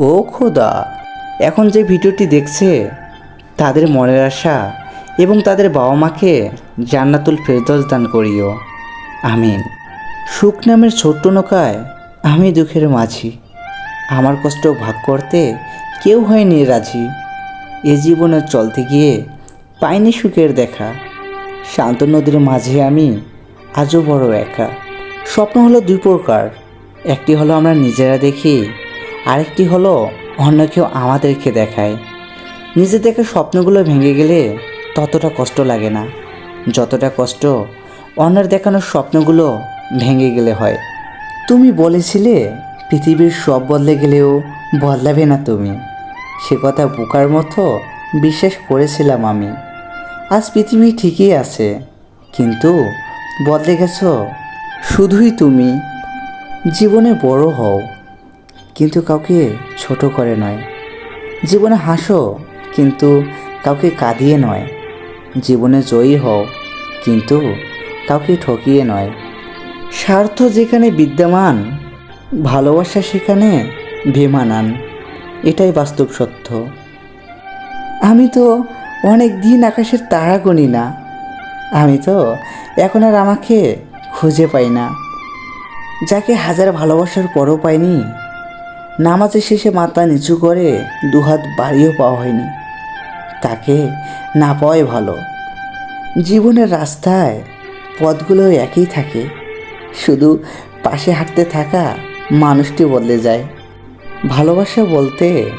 ও খোদা, এখন যে ভিডিওটি দেখছে, তাদের মনের আশা এবং তাদের বাবা মাকে জান্নাতুল ফেরদৌস দান করিও। আমিন। সুখ নামের ছোট্ট নৌকায় আমি দুঃখের মাঝি। আমার কষ্ট ভাগ করতে কেউ হয়নি রাজি। এ জীবনে চলতে গিয়ে পাইনি সুখের দেখা। শান্ত নদীর মাঝে আমি আজও বড় একা। স্বপ্ন হলো দুই প্রকার। একটি হলো আমরা নিজেরা দেখি আরেকটি হলো, অন্য কেউ আমাদেরকে দেখায়। নিজে থেকে স্বপ্নগুলো ভেঙে গেলে ততটা কষ্ট লাগে না। যতটা কষ্ট অন্যের দেখানোর স্বপ্নগুলো ভেঙে গেলে হয়। তুমি বলেছিলে, পৃথিবীর সব বদলে গেলেও বদলাবে না তুমি। সে কথা বোকার মতো বিশ্বাস করেছিলাম আমি। আজ পৃথিবী ঠিকই আছে, কিন্তু বদলে গেছ শুধুই তুমি। জীবনে বড় হও। কিন্তু কাউকে ছোট করে নয়। জীবনে হাসো, কিন্তু কাউকে কাঁদিয়ে নয়। জীবনে জয়ী হও, কিন্তু কাউকে ঠকিয়ে নয়। স্বার্থ যেখানে বিদ্যমান, ভালোবাসা সেখানে বেমানান এটাই বাস্তব সত্য। আমি তো অনেক দিন আকাশের তারা গুনি না। আমি তো এখন আর আমাকে খুঁজে পাই না। যাকে হাজার ভালোবাসার পরও পাইনি নামাজের শেষে মাথা নিচু করে দুহাত বাড়িও পাওয়া হয়নি। তাকে না পাওয়াই ভালো। জীবনের রাস্তায় পথগুলো একই থাকে। শুধু পাশে হাঁটতে থাকা মানুষটি বদলে যায়। ভালোবাসা বলতে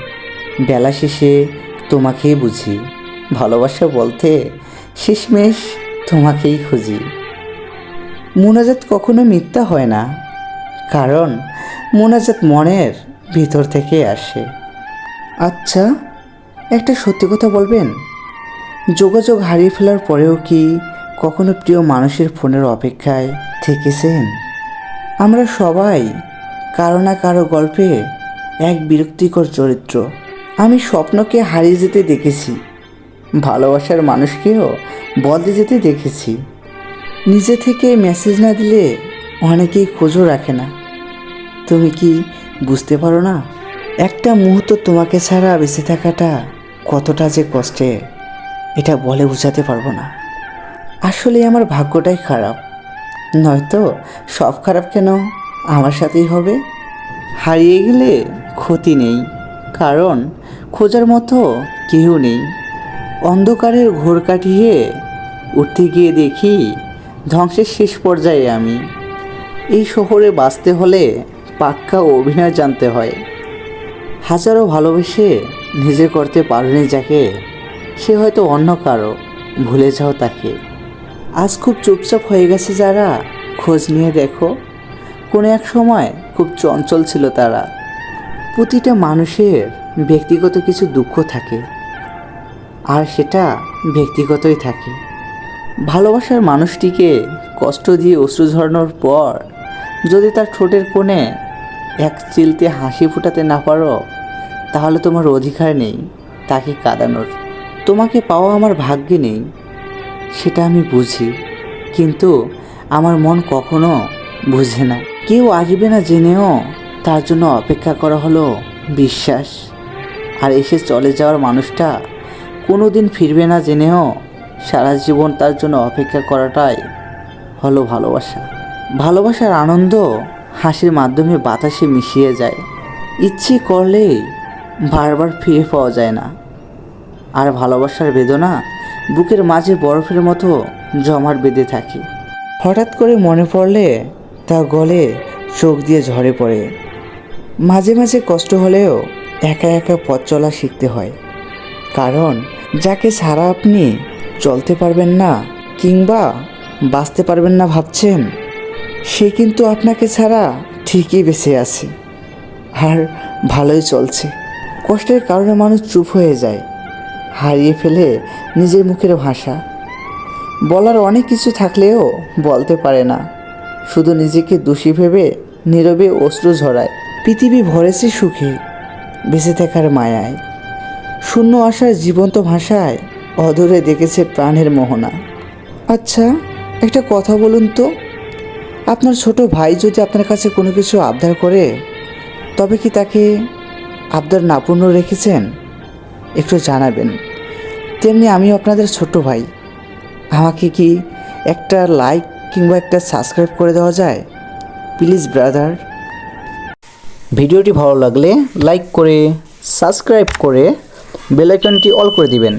বেলা শেষে তোমাকেই বুঝি। ভালোবাসা বলতে শেষমেশ তোমাকেই খুঁজি। মোনাজাত কখনো মিথ্যা হয় না। কারণ মোনাজাত মনের ভিতর থেকে আসে। আচ্ছা একটা সত্যি কথা বলবেন? যোগাযোগ হারিয়ে ফেলার পরেও কি কখনো প্রিয় মানুষের ফোনের অপেক্ষায় থেকেছেন? আমরা সবাই কারও না কারও গল্পে এক বিরক্তিকর চরিত্র। আমি স্বপ্নকে হারিয়ে যেতে দেখেছি, ভালোবাসার মানুষকেও বদলে যেতে দেখেছি। নিজে থেকে মেসেজ না দিলে অনেকেই খোঁজও রাখে না। তুমি কি বুঝতে পারো না? একটা মুহূর্ত তোমাকে ছাড়া বেঁচে থাকাটা কতটা যে কষ্টে, এটা বলে বোঝাতে পারব না। আসলে আমার ভাগ্যটাই খারাপ। নয়তো সব খারাপ কেন? আমার সাথেই হবে। হারিয়ে গেলে ক্ষতি নেই, কারণ খোঁজার মতো কেউ নেই। অন্ধকারের ঘোর কাটিয়ে উঠতে গিয়ে দেখি ধ্বংসের শেষ পর্যায়ে আমি। এই শহরে বাঁচতে হলে পাক্কা অভিনয় জানতে হয়। হাজারো ভালোবেসে নিজে করতে পারেনি যাকে, সে হয়তো অন্য কারও, ভুলে যাও তাকে। আজ খুব চুপচাপ হয়ে গেছে যারা, খোঁজ নিয়ে দেখো। কোনো এক সময় খুব চঞ্চল ছিল তারা। প্রতিটা মানুষের ব্যক্তিগত কিছু দুঃখ থাকে, আর সেটা ব্যক্তিগতই থাকে। ভালোবাসার মানুষটিকে কষ্ট দিয়ে অশ্রু ঝরানোর পর, যদি তার ঠোঁটের কোণে এক চিলতে হাসি ফোটাতে না পারো, তাহলে তোমার অধিকার নেই, তাকে কাঁদানোর। তোমাকে পাওয়া আমার ভাগ্যে নেই, সেটা আমি বুঝি, কিন্তু আমার মন কখনো বুঝে না। কেউ আসবে না জেনেও তার জন্য অপেক্ষা করা হলো বিশ্বাস। আর এসে চলে যাওয়ার মানুষটা কোনো দিন ফিরবে না জেনেও সারা জীবন তার জন্য অপেক্ষা করাটাই হলো ভালোবাসা। ভালোবাসার আনন্দ হাসির মাধ্যমে বাতাসে মিশিয়ে যায়। ইচ্ছে করলেই বারবার ফিরে পাওয়া যায় না। আর ভালোবাসার বেদনা বুকের মাঝে বরফের মতো জমাট বেঁধে থাকে। হঠাৎ করে মনে পড়লে তা গলে চোখ দিয়ে ঝরে পড়ে। মাঝে মাঝে কষ্ট হলেও একা একা পথ চলা শিখতে হয়। কারণ যাকে ছাড়া আপনি চলতে পারবেন না কিংবা বাঁচতে পারবেন না ভাবছেন সে কিন্তু আপনাকে ছাড়া ঠিকই বেঁচে আছে। আর ভালোই চলছে। কষ্টের কারণে মানুষ চুপ হয়ে যায়। হারিয়ে ফেলে নিজের মুখের ভাষা। বলার অনেক কিছু থাকলেও বলতে পারে না। শুধু নিজেকে দোষী ভেবে নীরবে অশ্রু ঝরায়। পৃথিবী ভরেছে সুখে, বেঁচে থাকার মায়ায়। শূন্য আশার জীবন্ত ভাষায় অধরে দেখেছে প্রাণের মোহনা। আচ্ছা একটা কথা বলুন তো। আপনার ছোট ভাই যদি আপনার কাছে কোনো কিছু আবদার করে, তবে কি তাকে আবদার না পূর্ণ রেখেছেন? একটু জানাবেন। তেমনি আমিও আপনাদের ছোট ভাই। আমাকে কি একটা লাইক কিংবা একটা সাবস্ক্রাইব করে দেওয়া যায়? প্লিজ ব্রাদার ভিডিওটি ভালো লাগলে লাইক করে সাবস্ক্রাইব করে বেল আইকনটি অল করে দিবেন।